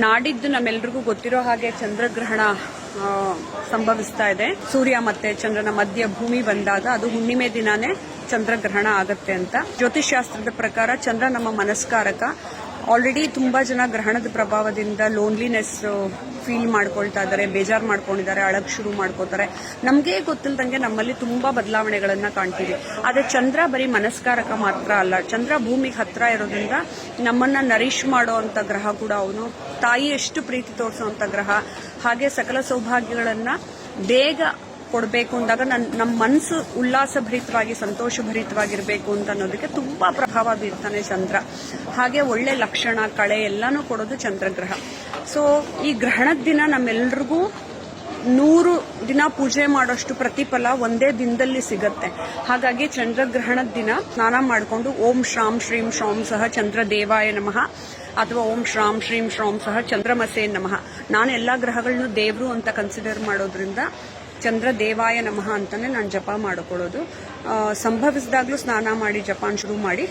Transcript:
ನಾಡಿದ್ದು ನಮ್ಮೆಲ್ರಿಗೂ ಗೊತ್ತಿರೋ ಹಾಗೆ ಚಂದ್ರಗ್ರಹಣ ಸಂಭವಿಸ್ತಾ ಇದೆ. ಸೂರ್ಯ ಮತ್ತೆ ಚಂದ್ರನ ಮಧ್ಯ ಭೂಮಿ ಬಂದಾಗ ಅದು ಹುಣ್ಣಿಮೆ ದಿನಾನೇ ಚಂದ್ರಗ್ರಹಣ ಆಗತ್ತೆ ಅಂತ. ಜ್ಯೋತಿಷಾಸ್ತ್ರದ ಪ್ರಕಾರ ಚಂದ್ರ ನಮ್ಮ ಮನಸ್ಕಾರಕ. ಆಲ್ರೆಡಿ ತುಂಬಾ ಜನ ಗ್ರಹಣದ ಪ್ರಭಾವದಿಂದ ಲೋನ್ಲಿನೆಸ್ ಫೀಲ್ ಮಾಡ್ಕೊಳ್ತಾ ಇದ್ದಾರೆ, ಬೇಜಾರು ಮಾಡ್ಕೊಂಡಿದ್ದಾರೆ ಅಳಗ್ ಶುರು ಮಾಡ್ಕೋತಾರೆ. ನಮಗೆ ಗೊತ್ತಿಲ್ದಂಗೆ ನಮ್ಮಲ್ಲಿ ತುಂಬಾ ಬದಲಾವಣೆಗಳನ್ನು ಕಾಣ್ತೀವಿ. ಆದರೆ ಚಂದ್ರ ಬರೀ ಮನಸ್ಕಾರಕ ಮಾತ್ರ ಅಲ್ಲ. ಚಂದ್ರ ಭೂಮಿಗೆ ಹತ್ರ ಇರೋದ್ರಿಂದ ನಮ್ಮನ್ನ ನರಿಶ್ ಮಾಡೋ ಅಂಥ ಗ್ರಹ ಕೂಡ ಅವನು. ತಾಯಿ ಎಷ್ಟು ಪ್ರೀತಿ ತೋರಿಸುವಂತ ಗ್ರಹ, ಹಾಗೆ ಸಕಲ ಸೌಭಾಗ್ಯಗಳನ್ನು ಬೇಗ ಕೊಡಬೇಕು ಅಂದಾಗ ನನ್ನ ನಮ್ಮ ಮನಸ್ಸು ಉಲ್ಲಾಸಭರಿತವಾಗಿ, ಸಂತೋಷಭರಿತವಾಗಿರಬೇಕು ಅಂತ ಅನ್ನೋದಕ್ಕೆ ತುಂಬ ಪ್ರಭಾವ ಬೀರ್ತಾನೆ ಚಂದ್ರ. ಹಾಗೆ ಒಳ್ಳೆ ಲಕ್ಷಣ, ಕಳೆ ಎಲ್ಲಾನು ಕೊಡೋದು ಚಂದ್ರಗ್ರಹ. ಸೊ ಈ ಗ್ರಹಣದ ದಿನ ನಮ್ಮೆಲ್ರಿಗೂ ನೂರು ದಿನ ಪೂಜೆ ಮಾಡೋಷ್ಟು ಪ್ರತಿಫಲ ಒಂದೇ ದಿನದಲ್ಲಿ ಸಿಗತ್ತೆ. ಹಾಗಾಗಿ ಚಂದ್ರಗ್ರಹಣದ ದಿನ ಸ್ನಾನ ಮಾಡಿಕೊಂಡು ಓಂ ಶ್ರಾಂ ಶ್ರೀಂ ಶ್ರಾಂ ಸಹ ಚಂದ್ರ ದೇವಾಯ ನಮಃ, ಅಥವಾ ಓಂ ಶ್ರಾಂ ಶ್ರೀಂ ಶ್ರಾಂ ಸಹ ಚಂದ್ರಮಸೇ ನಮಃ. ನಾನು ಎಲ್ಲಾ ಗ್ರಹಗಳನ್ನು ದೇವರು ಅಂತ ಕನ್ಸಿಡರ್ ಮಾಡೋದ್ರಿಂದ ಚಂದ್ರ ದೇವಾಯ ನಮಃ ಅಂತಾನೆ ನಾನು ಜಪ ಮಾಡಿಕೊಳ್ಳೋದು. ಸಂಭವಿಸಿದಾಗ್ಲೂ ಸ್ನಾನ ಮಾಡಿ ಜಪಾನ್ ಶುರು ಮಾಡಿ.